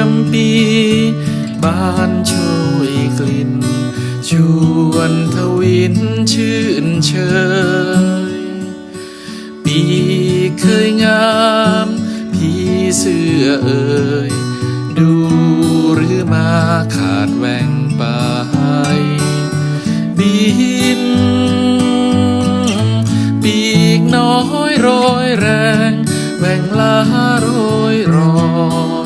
จำปี บ้านช่วยกลิ่น ชวนทวินชื่นเชย ปีเคยงามพี่เสื้อเอ่ย ดูหรือมาขาดแหว่งไป บิน ปีกน้อยโรยแรงแหว่งลาโรยร้อน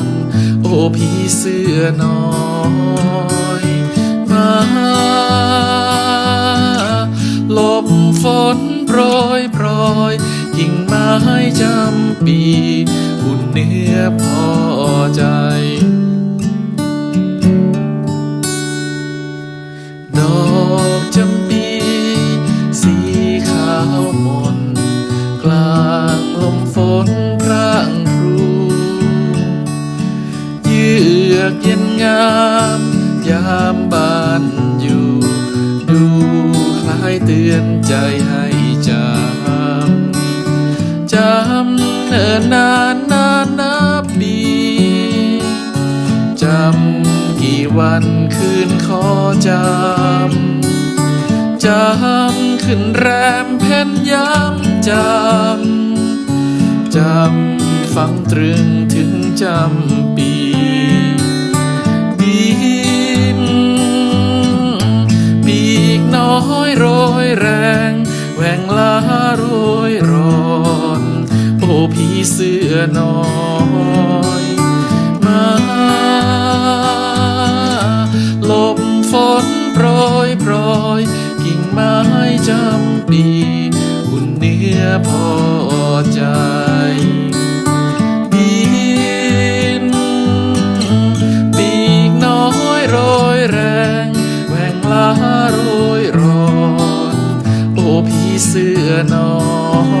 โอภีเสื้อน้อยมาลบฝนโปรยโปรยกิ่งไม้จำปีอุ่นเนื้อพอใจ กเย็นงาม ยามบานอยู่ ดูคล้ายเตือนใจให้จำจำเนินนานนานนับปีจำกี่วันคืนขอจำจำขึ้นแรมเพ่นย้ำจำจำฟังตรึงถึงจำปี เสื้อน้อยมาลมฝนโปรยโปรยกิ่งไม้จำปีอุ่นเนื้อพอใจบินปีกน้อยโรยแรงแหวงลาโรยร้อนโอ้พี่เสื้อน้อย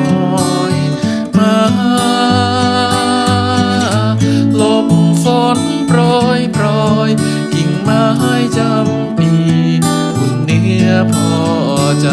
จำปีคุณเนื้อพอใจ